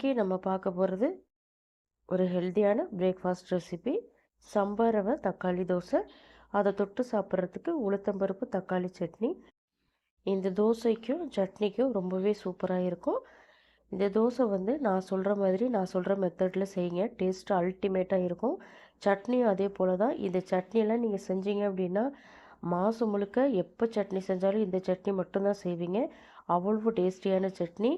இன்றைக்கி நம்ம பார்க்க போகிறது ஒரு ஹெல்த்தியான பிரேக்ஃபாஸ்ட் ரெசிபி சம்பார் ரவை தக்காளி தோசை. அதை தொட்டு சாப்பிட்றதுக்கு உளுத்தம்பருப்பு தக்காளி சட்னி. இந்த தோசைக்கும் சட்னிக்கும் ரொம்பவே சூப்பராக இருக்கும். இந்த தோசை வந்து நான் சொல்கிற மாதிரி நான் சொல்கிற மெத்தடில் செய்யுங்க. டேஸ்ட்டு அல்டிமேட்டாக இருக்கும். சட்னியும் அதே போல் தான். இந்த சட்னியெல்லாம் நீங்கள் செஞ்சீங்க அப்படின்னா மாதம் முழுக்க எப்போ சட்னி செஞ்சாலும் இந்த சட்னி மட்டும்தான் செய்வீங்க. அவ்வளவு டேஸ்டியான சட்னி.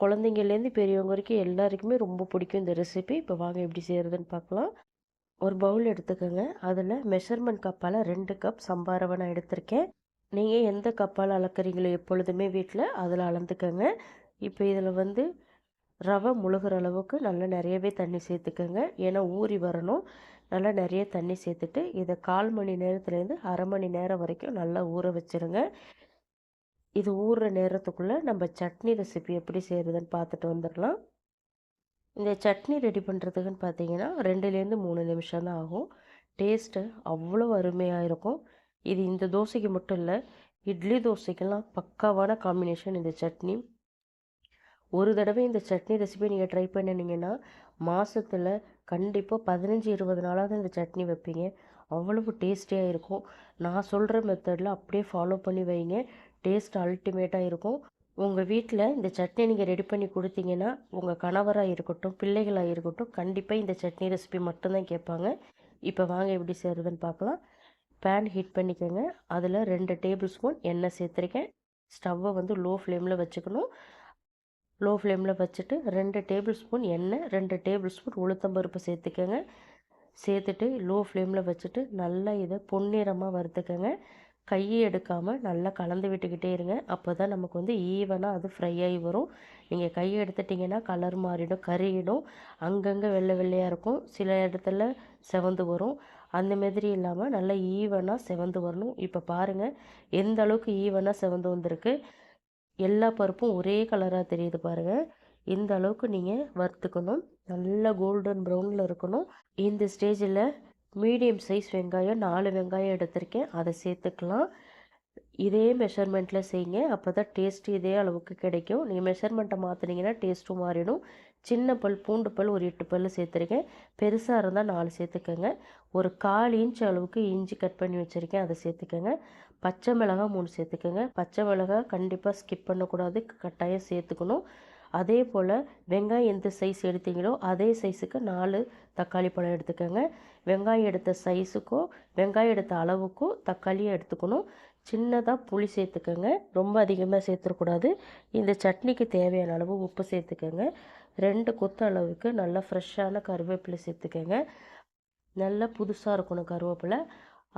குழந்தைங்கள்லேருந்து பெரியவங்க வரைக்கும் எல்லாருக்குமே ரொம்ப பிடிக்கும் இந்த ரெசிபி இப்போ வாங்க எப்படி செய்கிறதுன்னு பார்க்கலாம். ஒரு பவுல் எடுத்துக்கோங்க. அதில் மெஷர்மெண்ட் கப்பால் ரெண்டு கப் சம்பாரவை நான் எடுத்திருக்கேன். நீங்கள் எந்த கப்பால் அளக்குறீங்களோ எப்பொழுதுமே வீட்டில் அதில் அளந்துக்கோங்க. இப்போ இதில் வந்து ரவை முழுகிற அளவுக்கு நல்லா நிறையவே தண்ணி சேர்த்துக்கோங்க. ஏன்னா ஊறி வரணும். நல்லா நிறைய தண்ணி சேர்த்துட்டு இதை கால் மணி நேரத்துலேருந்து அரை மணி நேரம் வரைக்கும் நல்லா ஊற வச்சுருங்க. இது ஊறுற நேரத்துக்குள்ளே நம்ம சட்னி ரெசிபி எப்படி செய்கிறதுன்னு பார்த்துட்டு வந்துடலாம். இந்த சட்னி ரெடி பண்ணுறதுக்குன்னு பார்த்தீங்கன்னா ரெண்டுலேருந்து மூணு நிமிஷம் தான் ஆகும். டேஸ்ட்டு அவ்வளோ அருமையாக இருக்கும். இது இந்த தோசைக்கு மட்டும் இல்லை இட்லி தோசைக்கெல்லாம் பக்காவான காம்பினேஷன் இந்த சட்னி. ஒரு தடவை இந்த சட்னி ரெசிபி நீங்கள் ட்ரை பண்ணினீங்கன்னா மாதத்தில் கண்டிப்பாக பதினஞ்சு இருபது நாளாவது இந்த சட்னி வைப்பீங்க. அவ்வளவு டேஸ்டியாக இருக்கும். நான் சொல்கிற மெத்தடில் அப்படியே ஃபாலோ பண்ணி வைங்க. டேஸ்ட் அல்டிமேட்டாக இருக்கும். உங்கள் வீட்டில் இந்த சட்னி நீங்கள் ரெடி பண்ணி கொடுத்தீங்கன்னா உங்கள் கணவராக இருக்கட்டும் பிள்ளைகளாக இருக்கட்டும் கண்டிப்பாக இந்த சட்னி ரெசிபி மட்டும்தான் கேட்பாங்க. இப்போ வாங்க எப்படி செய்கிறதுன்னு பார்க்கலாம். பேன் ஹீட் பண்ணிக்கோங்க. அதில் ரெண்டு டேபிள் ஸ்பூன் எண்ணெய் சேர்த்துருக்கேன். ஸ்டவ்வை வந்து லோ ஃப்ளேமில் வச்சுக்கணும். லோ ஃப்ளேமில் வச்சுட்டு ரெண்டு டேபிள் ஸ்பூன் எண்ணெய் ரெண்டு டேபிள் ஸ்பூன் உளுத்தம்பருப்பு சேர்த்துக்கோங்க. சேர்த்துட்டு லோ ஃப்ளேமில் வச்சுட்டு நல்லா இதை பொன்னிறமாக வறுத்துக்கோங்க. கையை எடுக்காமல் நல்லா கலந்து விட்டுக்கிட்டே இருங்க. அப்போ தான் நமக்கு வந்து ஈவனாக அது ஃப்ரை ஆகி வரும். நீங்கள் கையை எடுத்துட்டிங்கன்னா கலர் மாறிடும் கருகிடும். அங்கங்கே வெள்ளை வெள்ளையாக இருக்கும். சில இடத்துல செவந்து வரும். அந்த மாதிரி இல்லாமல் நல்லா ஈவனாக செவந்து வரணும். இப்போ பாருங்கள் எந்த அளவுக்கு ஈவனாக செவந்து வந்திருக்கு. எல்லா பருப்பும் ஒரே கலராக தெரியுது பாருங்கள் இந்த அளவுக்கு நீங்கள் வறுத்துக்கணும். நல்லா கோல்டன் ப்ரௌனில் இருக்கணும். இந்த ஸ்டேஜில் மீடியம் சைஸ் வெங்காயம் நாலு வெங்காயம் எடுத்திருக்கேன். அதை சேர்த்துக்கலாம். இதே மெஷர்மெண்ட்டில் செய்யுங்க. அப்போ தான் டேஸ்ட் இதே அளவுக்கு கிடைக்கும். நீங்கள் மெஷர்மெண்ட்டை மாற்றினீங்கன்னா டேஸ்ட்டும் மாறிடும். சின்ன பல் பூண்டு பல் ஒரு எட்டு பல் சேர்த்துருக்கேன். பெருசாக இருந்தால் நாலு சேர்த்துக்கோங்க. ஒரு கால் இன்ச் அளவுக்கு இஞ்சி கட் பண்ணி வச்சுருக்கேன். அதை சேர்த்துக்கோங்க. பச்சை மிளகாய் மூணு சேர்த்துக்கோங்க. பச்சை மிளகாய் கண்டிப்பாக ஸ்கிப் பண்ணக்கூடாது. கட்டாயம் சேர்த்துக்கணும். அதே போல் வெங்காயம் எந்த சைஸ் எடுத்தீங்களோ அதே சைஸுக்கு நாலு தக்காளி பழம் எடுத்துக்கோங்க. வெங்காயம் எடுத்த சைஸுக்கோ வெங்காயம் எடுத்த அளவுக்கோ தக்காளியும் எடுத்துக்கணும். சின்னதாக புளி சேர்த்துக்கோங்க. ரொம்ப அதிகமாக சேர்த்துடக்கூடாது இந்த சட்னிக்கு தேவையான அளவு உப்பு சேர்த்துக்கோங்க. ரெண்டு கொத்து அளவுக்கு நல்லா ஃப்ரெஷ்ஷான கருவேப்பிலை சேர்த்துக்கோங்க. நல்லா புதுசாக இருக்கணும் கருவேப்பிலை.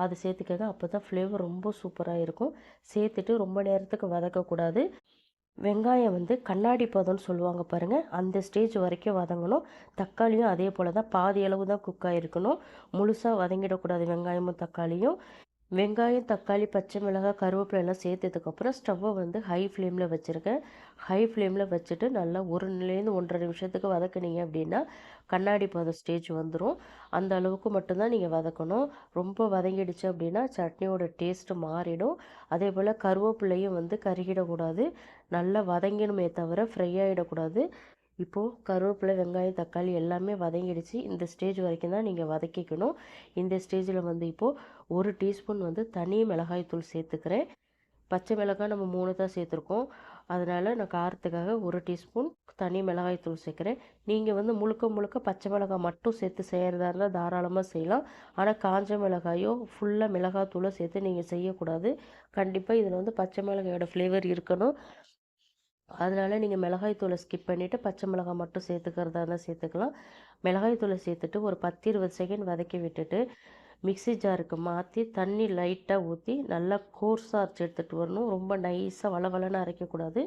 அது சேர்த்துக்கோங்க. அப்போ தான் ஃப்ளேவர் ரொம்ப சூப்பராக இருக்கும். சேர்த்துட்டு ரொம்ப நேரத்துக்கு வதக்கக்கூடாது. வெங்காயம் வந்து கண்ணாடி பதம்னு சொல்லுவாங்க பாருங்கள் அந்த ஸ்டேஜ் வரைக்கும் வதங்கணும். தக்காளியும் அதே போல் தான் பாதி அளவு தான் குக் ஆகிருக்கணும் முழுசாக வதங்கிடக்கூடாது வெங்காயமும் தக்காளியும். வெங்காயம் தக்காளி பச்சை மிளகாய் கருவேப்பிலை எல்லாம் சேர்த்ததுக்கப்புறம் ஸ்டவ்வை வந்து ஹை ஃப்ளேமில் வச்சுருக்கேன். ஹை ஃப்ளேமில் வச்சுட்டு நல்லா ஒரு நிலையிலேருந்து ஒன்றரை நிமிஷத்துக்கு வதக்குனீங்க அப்படின்னா கண்ணாடி பதம் ஸ்டேஜ் வந்துடும் அந்த அளவுக்கு மட்டும்தான் நீங்கள் வதக்கணும். ரொம்ப வதங்கிடுச்சு அப்படின்னா சட்னியோட டேஸ்ட்டு மாறிடும். அதே போல் கருவேப்பிலையும் வந்து கருகிடக்கூடாது. நல்லா வதங்கணுமே தவிர ஃப்ரை ஆகிடக்கூடாது இப்போது கருவேப்பிலை வெங்காயம் தக்காளி எல்லாமே வதங்கிடுச்சு. இந்த ஸ்டேஜ் வரைக்கும் தான் நீங்கள் வதக்கிக்கணும். இந்த ஸ்டேஜில் வந்து இப்போது ஒரு டீஸ்பூன் வந்து தனி மிளகாய் தூள் சேர்த்துக்கிறேன். பச்சை மிளகாய் நம்ம மூணு தான் சேர்த்துருக்கோம். அதனால் நான் காரத்துக்காக ஒரு டீஸ்பூன் தனி மிளகாய் தூள் சேர்க்குறேன். நீங்கள் வந்து முழுக்க முழுக்க பச்சை மிளகாய் மட்டும் சேர்த்து செய்கிறதா இருந்தால் தாராளமாக செய்யலாம். ஆனால் காஞ்ச மிளகாயோ ஃபுல்லாக மிளகாய் தூளோ சேர்த்து நீங்கள் செய்யக்கூடாது. கண்டிப்பாக இதில் வந்து பச்சை மிளகாயோட ஃப்ளேவர் இருக்கணும். அதனால் நீங்கள் மிளகாய் தூளை ஸ்கிப் பண்ணிவிட்டு பச்சை மிளகாய் மட்டும் சேர்த்துக்கிறதா இருந்தால் சேர்த்துக்கலாம். மிளகாய் தூளை சேர்த்துட்டு ஒரு பத்து இருபது செகண்ட் வதக்கி விட்டுட்டு மிக்சி ஜாருக்கு மாற்றி தண்ணி லைட்டாக ஊற்றி நல்லா கோர்ஸாக அரைச்சி எடுத்துகிட்டு வரணும். ரொம்ப நைஸாக வளவலன்னு அரைக்கக்கூடாது.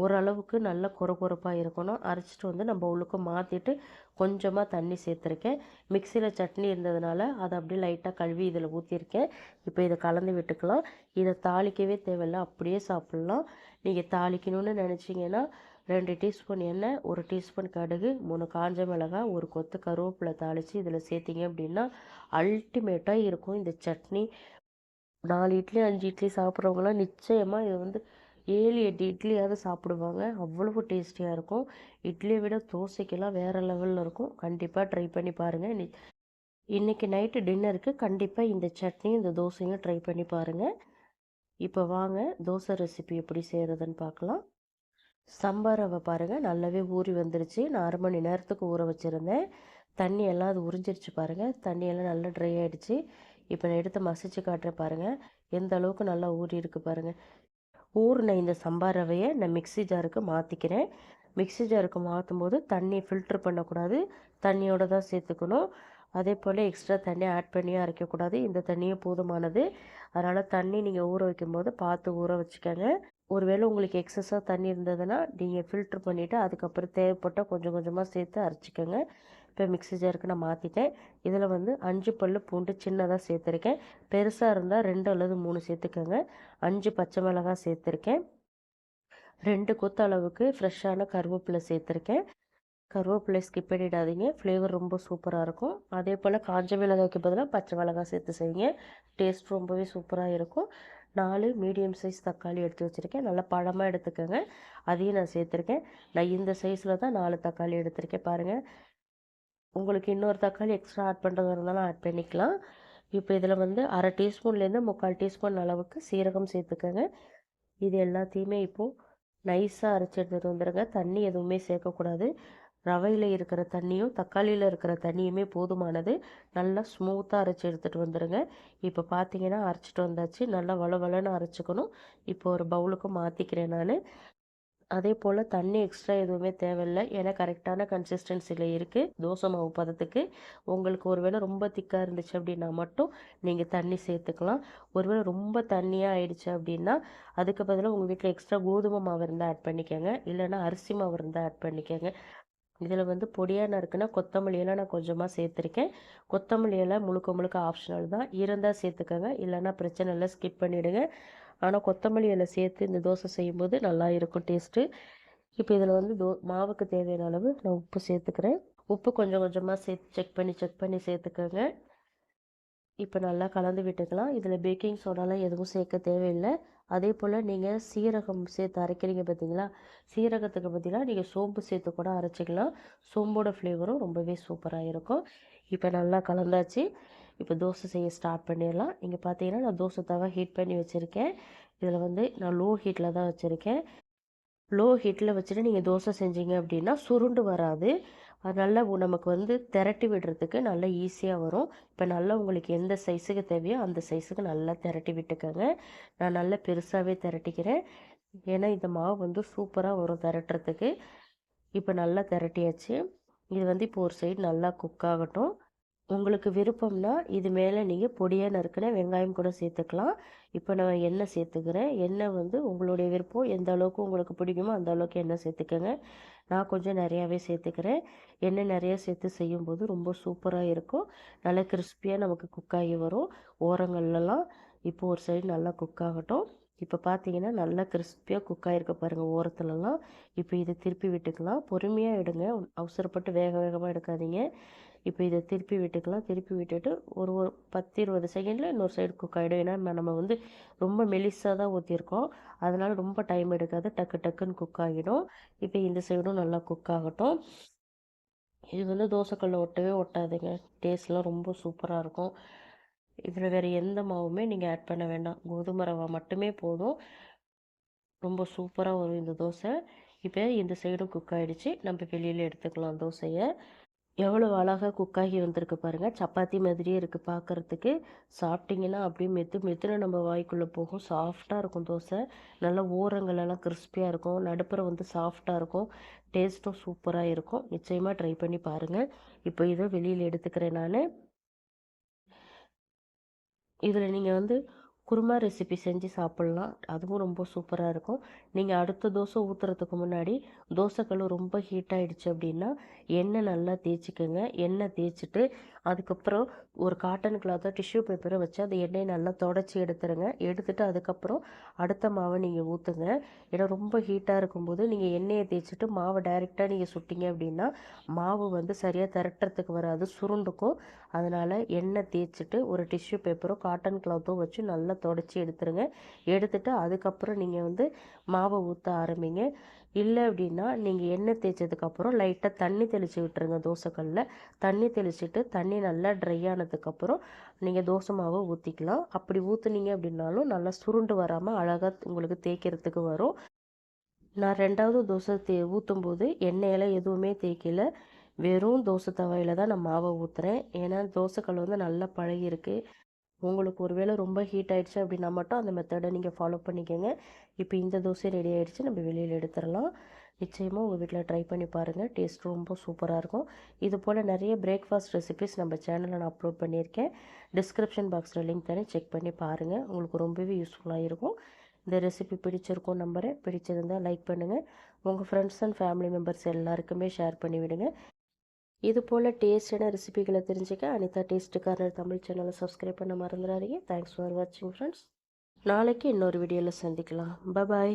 ஓரளவுக்கு நல்லா குறை குறைப்பாக இருக்கணும். அரைச்சிட்டு வந்து நம்ம உள்ளுக்கு மாற்றிட்டு கொஞ்சமாக தண்ணி சேர்த்துருக்கேன். மிக்சியில் சட்னி இருந்ததுனால அதை அப்படியே லைட்டாக கழுவி இதில் ஊற்றிருக்கேன் இப்போ இதை கலந்து விட்டுக்கலாம். இதை தாளிக்கவே தேவையில்லை. அப்படியே சாப்பிட்லாம். நீங்கள் தாளிக்கணும்னு நினச்சிங்கன்னா ரெண்டு டீஸ்பூன் எண்ணெய் ஒரு டீஸ்பூன் கடுகு மூணு காஞ்ச மிளகாய் ஒரு கொத்து கருவேப்பிலை தாளித்து இதில் சேர்த்திங்க அப்படின்னா அல்டிமேட்டாக இருக்கும் இந்த சட்னி. நாலு இட்லி அஞ்சு இட்லி சாப்பிட்றவங்களாம் நிச்சயமாக இது வந்து ஏழு எட்டு இட்லியாவது சாப்பிடுவாங்க. அவ்வளவு டேஸ்டியாக இருக்கும். இட்லியை விட தோசைக்கெல்லாம் வேறு லெவலில் இருக்கும். கண்டிப்பாக ட்ரை பண்ணி பாருங்கள் இன்னி இன்றைக்கி நைட்டு டின்னருக்கு கண்டிப்பாக இந்த சட்னி இந்த தோசையும் ட்ரை பண்ணி பாருங்கள் இப்போ வாங்க தோசை ரெசிபி எப்படி செய்கிறதுன்னு பார்க்கலாம் சம்பார் ரவை பாருங்கள் நல்லாவே ஊறி வந்துருச்சு. நான் அரை மணி நேரத்துக்கு ஊற வச்சுருந்தேன். தண்ணி எல்லாம் அது உறிஞ்சிருச்சு பாருங்கள் தண்ணியெல்லாம் நல்லா ட்ரை ஆகிடுச்சு இப்போ நான் எடுத்து மசிச்சு காட்டுறேன் பாருங்கள் எந்த அளவுக்கு நல்லா ஊறி இருக்குது பாருங்கள் ஊறின இந்த சம்பார் ரவையை நான் மிக்ஸி ஜாருக்கு மாற்றிக்கிறேன் மிக்ஸி ஜாருக்கு மாற்றும் போது தண்ணி ஃபில்ட்ரு பண்ணக்கூடாது. தண்ணியோடு தான் சேர்த்துக்கணும். அதே போல் எக்ஸ்ட்ரா தண்ணி ஆட் பண்ணியும் அரைக்கக்கூடாது. இந்த தண்ணியும் போதுமானது. அதனால் தண்ணி நீங்கள் ஊற வைக்கும்போது பார்த்து ஊற வச்சுக்கோங்க. ஒருவேளை உங்களுக்கு எக்ஸஸாக தண்ணி இருந்ததுன்னா நீங்கள் ஃபில்ட்ரு பண்ணிவிட்டு அதுக்கப்புறம் தேவைப்பட்டால் கொஞ்சம் கொஞ்சமாக சேர்த்து அரைச்சிக்கோங்க. இப்போ மிக்ஸி ஜாருக்கு நான் மாற்றிட்டேன் இதில் வந்து அஞ்சு பல் பூண்டு சின்னதாக சேர்த்துருக்கேன். பெருசாக இருந்தால் ரெண்டு அல்லது மூணு சேர்த்துக்கோங்க. அஞ்சு பச்சை மிளகாய் சேர்த்துருக்கேன். ரெண்டு கொத்து அளவுக்கு ஃப்ரெஷ்ஷான கருவேப்பிலை சேர்த்துருக்கேன். கருவேப்பிலை ஸ்கிப் பண்ணிடாதீங்க. ஃப்ளேவர் ரொம்ப சூப்பராக இருக்கும். அதே போல் காஞ்ச மிளகாய்க்கு பதிலாக பச்சை மிளகாய் சேர்த்து செய்யுங்க. டேஸ்ட் ரொம்பவே சூப்பராக இருக்கும். நாலு மீடியம் சைஸ் தக்காளி எடுத்து வச்சுருக்கேன். நல்லா பழமாக எடுத்துக்கோங்க. அதையும் நான் சேர்த்துருக்கேன். நான் இந்த சைஸில் தான் நாலு தக்காளி எடுத்திருக்கேன். பாருங்கள் உங்களுக்கு இன்னொரு தக்காளி எக்ஸ்ட்ரா ஆட் பண்ணுறதா இருந்தாலும் ஆட் பண்ணிக்கலாம். இப்போ இதில் வந்து அரை டீஸ்பூன்லேருந்து முக்கால் டீஸ்பூன் அளவுக்கு சீரகம் சேர்த்துக்கோங்க. இது எல்லாத்தையுமே இப்போது நைஸாக அரைச்சி எடுத்துகிட்டு வந்துடுங்க தண்ணி எதுவுமே சேர்க்கக்கூடாது. ரவையில் இருக்கிற தண்ணியும் தக்காளியில் இருக்கிற தண்ணியுமே போதுமானது. நல்லா ஸ்மூத்தாக அரைச்சி எடுத்துகிட்டு வந்துடுங்க இப்போ பார்த்தீங்கன்னா அரைச்சிட்டு வந்தாச்சு. நல்லா வள வளன்னு அரைச்சிக்கணும். இப்போ ஒரு பவுலுக்கு மாற்றிக்கிறேன் நான். அதே போல் தண்ணி எக்ஸ்ட்ரா எதுவுமே தேவையில்லை. ஏன்னா கரெக்டான கன்சிஸ்டன்சியில் இருக்குது தோசை மாவு பதத்துக்கு. உங்களுக்கு ஒருவேளை ரொம்ப திக்காக இருந்துச்சு அப்படின்னா மட்டும் நீங்கள் தண்ணி சேர்த்துக்கலாம். ஒருவேளை ரொம்ப தண்ணியாக ஆயிடுச்சு அப்படின்னா அதுக்கு பதிலாக உங்கள் வீட்டில் எக்ஸ்ட்ரா கோதுமை மாவு இருந்தால் ஆட் பண்ணிக்கோங்க. இல்லைன்னா அரிசி மாவு இருந்தால் ஆட் பண்ணிக்கோங்க. இதில் வந்து பொடியாக நறுக்குன்னா கொத்தமல்லியெல்லாம் நான் கொஞ்சமாக சேர்த்துருக்கேன். கொத்தமல்லியெல்லாம் முழுக்க முழுக்க ஆப்ஷனல் தான். இருந்தால் சேர்த்துக்கோங்க. இல்லைன்னா பிரச்சனை இல்லை. ஸ்கிப் பண்ணிவிடுங்க ஆனால் கொத்தமல்லி இலை சேர்த்து இந்த தோசை செய்யும்போது நல்லா இருக்கும் டேஸ்ட்டு இப்போ இதில் வந்து தோ மாவுக்கு தேவையான அளவு நான் உப்பு சேர்த்துக்கிறேன். உப்பு கொஞ்சம் கொஞ்சமாக சேர்த்து செக் பண்ணி செக் பண்ணி சேர்த்துக்கோங்க. இப்போ நல்லா கலந்து விட்டுக்கலாம். இதில் பேக்கிங் சோடாலாம் எதுவும் சேர்க்க தேவையில்லை. அதே போல் நீங்கள் சீரகம் சேர்த்து அரைக்கிறீங்க பார்த்தீங்களா சீரகத்துக்கு பார்த்தீங்கன்னா நீங்கள் சோம்பு சேர்த்து கூட அரைச்சிக்கலாம். சோம்போட ஃப்ளேவரும் ரொம்பவே சூப்பராக இருக்கும். இப்போ நல்லா கலந்தாச்சு. இப்போ தோசை செய்ய ஸ்டார்ட் பண்ணிடலாம். இங்கே பார்த்தீங்கன்னா நான் தோசை தவா ஹீட் பண்ணி வச்சுருக்கேன். இதில் வந்து நான் லோ ஹீட்டில் தான் வச்சுருக்கேன். லோ ஹீட்டில் வச்சுட்டு நீங்கள் தோசை செஞ்சீங்க அப்படின்னா சுருண்டு வராது. அதனால் நமக்கு வந்து திரட்டி விடுறதுக்கு நல்லா ஈஸியாக வரும். இப்போ நல்லா உங்களுக்கு எந்த சைஸுக்கு தேவையோ அந்த சைஸுக்கு நல்லா திரட்டி விட்டுக்கோங்க. நான் நல்லா பெருசாகவே திரட்டிக்கிறேன். ஏன்னா இந்த மாவு வந்து சூப்பராக வரும் திரட்டுறதுக்கு. இப்போ நல்லா திரட்டியாச்சு. இது வந்து இப்போ ஒரு சைடு நல்லா குக் ஆகட்டும். உங்களுக்கு விருப்பம்னா இது மேலே நீங்கள் பொடியாக நறுக்கின வெங்காயம் கூட சேர்த்துக்கலாம். இப்போ நான் எண்ணெய் சேர்த்துக்கிறேன். எண்ணெய் வந்து உங்களுடைய விருப்பம். எந்த அளவுக்கு உங்களுக்கு பிடிக்குமோ அந்த அளவுக்கு எண்ணெய் சேர்த்துக்கோங்க. நான் கொஞ்சம் நிறையாவே சேர்த்துக்கிறேன். எண்ணெய் நிறையா சேர்த்து செய்யும்போது ரொம்ப சூப்பராக இருக்கும். நல்லா கிறிஸ்பியாக நமக்கு குக்காகி வரும். ஓரங்கள்லாம் இப்போ ஒரு சைடு நல்லா குக் ஆகட்டும். இப்போ பார்த்தீங்கன்னா நல்லா கிறிஸ்பியாக குக் ஆகிருக்க பாருங்கள் ஓரத்துலலாம். இப்போ இதை திருப்பி விட்டுக்கலாம். பொறுமையாக எடுங்க. அவசரப்பட்டு வேக வேகமாக எடுக்காதீங்க. இப்போ இதை திருப்பி விட்டுக்கலாம். திருப்பி விட்டுட்டு ஒரு ஒரு பத்து இருபது செகண்டில் இன்னொரு சைடு குக் ஆகிடும் ஏன்னா நம்ம வந்து ரொம்ப மெலிசாக தான் ஊற்றிருக்கோம் அதனால் ரொம்ப டைம் எடுக்காது. டக்கு டக்குன்னு குக் ஆகிடும். இப்போ இந்த சைடும் நல்லா குக் ஆகட்டும். இது வந்து தோசைக்கல்ல ஒட்டவே ஒட்டாதுங்க. டேஸ்ட்லாம் ரொம்ப சூப்பராக இருக்கும். இதில் வேறு எந்த மாவுமே நீங்கள் ஆட் பண்ண வேண்டாம். கோதுமை ரவா மட்டுமே போதும். ரொம்ப சூப்பராக வரும் இந்த தோசை. இப்போ இந்த சைடும் குக் ஆகிடுச்சு நம்ம வெளியில் எடுத்துக்கலாம் தோசையை. எவ்வளோ அழகாக குக்காகி வந்திருக்கு பாருங்கள் சப்பாத்தி மாதிரியே இருக்குது பார்க்குறதுக்கு சாப்பிட்டிங்கன்னா அப்படியே மெத்து மெத்துன்னு நம்ம வாய்க்குள்ளே போகும். சாஃப்டாக இருக்கும் தோசை. நல்லா ஓரங்களெல்லாம் கிறிஸ்பியாக இருக்கும். நடுப்புற வந்து சாஃப்டாக இருக்கும். டேஸ்ட்டும் சூப்பராக இருக்கும். நிச்சயமாக ட்ரை பண்ணி பாருங்கள் இப்போ இதை வெளியில் எடுத்துக்கிறேன் நான். இதில் நீங்கள் வந்து குருமா ரெசிபி செஞ்சு சாப்பிட்லாம். அதுவும் ரொம்ப சூப்பராக இருக்கும். நீங்கள் அடுத்த தோசை ஊற்றுறதுக்கு முன்னாடி தோசைக்கல் ரொம்ப ஹீட் ஆகிடுச்சு அப்படின்னா எண்ணெய் நல்லா தேய்ச்சிக்கோங்க. எண்ணெய் தேய்ச்சிட்டு அதுக்கப்புறம் ஒரு காட்டன் கிளாத்தோ டிஷ்யூ பேப்பரை வச்சு அந்த எண்ணெயை நல்லா தொடச்சி எடுத்துருங்க. எடுத்துட்டு அதுக்கப்புறம் அடுத்த மாவை நீங்கள் ஊற்றுங்க ஏன்னா ரொம்ப ஹீட்டாக இருக்கும்போது நீங்கள் எண்ணெயை தேய்ச்சிட்டு மாவை டைரெக்டாக நீங்கள் சுட்டிங்க அப்படின்னா மாவு வந்து சரியாக திரட்டுறதுக்கு வராது சுருண்டுக்கும். அதனால் எண்ணெய் தேய்ச்சிட்டு ஒரு டிஷ்யூ பேப்பரோ காட்டன் கிளாத்தோ வச்சு நல்லா தொடச்சி எடுத்துருங்க. எடுத்துட்டு அதுக்கப்புறம் நீங்கள் வந்து மாவை ஊற்ற ஆரம்பிங்க. இல்லை அப்படின்னா நீங்கள் எண்ணெய் தேய்ச்சதுக்கப்புறம் லைட்டாக தண்ணி தெளித்து விட்டுருங்க தோசைக்கல்லில் தண்ணி தெளிச்சுட்டு தண்ணி நல்லா ட்ரை ஆனதுக்கப்புறம் நீங்கள் தோசை மாவை ஊற்றிக்கலாம் அப்படி ஊற்றுனீங்க அப்படின்னாலும் நல்லா சுருண்டு வராமல் அழகாக உங்களுக்கு தேய்க்கிறதுக்கு வரும். நான் ரெண்டாவது தோசை தே ஊற்றும்போது எண்ணெயெல்லாம் எதுவுமே தேய்க்கல. வெறும் தோசை தவையில் தான் நான் மாவை ஊற்றுறேன் ஏன்னா தோசைக்கல் வந்து நல்லா பழகிருக்கு. உங்களுக்கு ஒருவேளை ரொம்ப ஹீட் ஆகிடுச்சு அப்படின்னா மட்டும் அந்த மெத்தடை நீங்கள் ஃபாலோ பண்ணிக்கோங்க. இப்போ இந்த தோசை ரெடி ஆகிடுச்சு நம்ம வெளியில் எடுத்துடலாம். நிச்சயமாக உங்கள் வீட்டில் ட்ரை பண்ணி பாருங்கள் டேஸ்ட் ரொம்ப சூப்பராக இருக்கும். இது போல் நிறைய பிரேக்ஃபாஸ்ட் ரெசிபிஸ் நம்ம சேனலில் நான் அப்லோட் பண்ணியிருக்கேன். டிஸ்கிரிப்ஷன் பாக்ஸில் லிங்க் தானே செக் பண்ணி பாருங்கள் உங்களுக்கு ரொம்பவே யூஸ்ஃபுல்லாக இருக்கும். இந்த ரெசிபி பிடிச்சிருக்கும் நம்பரை பிடிச்சிருந்தால் லைக் பண்ணுங்கள் உங்கள் ஃப்ரெண்ட்ஸ் அண்ட் ஃபேமிலி மெம்பர்ஸ் எல்லாருக்குமே ஷேர் பண்ணிவிடுங்க. இது போல் டேஸ்டான ரெசிபிகளை தெரிஞ்சுக்க அனிதா டேஸ்ட் கார்னர் தமிழ் சேனலை சப்ஸ்கிரைப் பண்ண மறந்துடாதீங்க. தேங்க்ஸ் ஃபார் வாட்சிங் ஃப்ரெண்ட்ஸ் நாளைக்கு இன்னொரு வீடியோவில் சந்திக்கலாம். பபாய்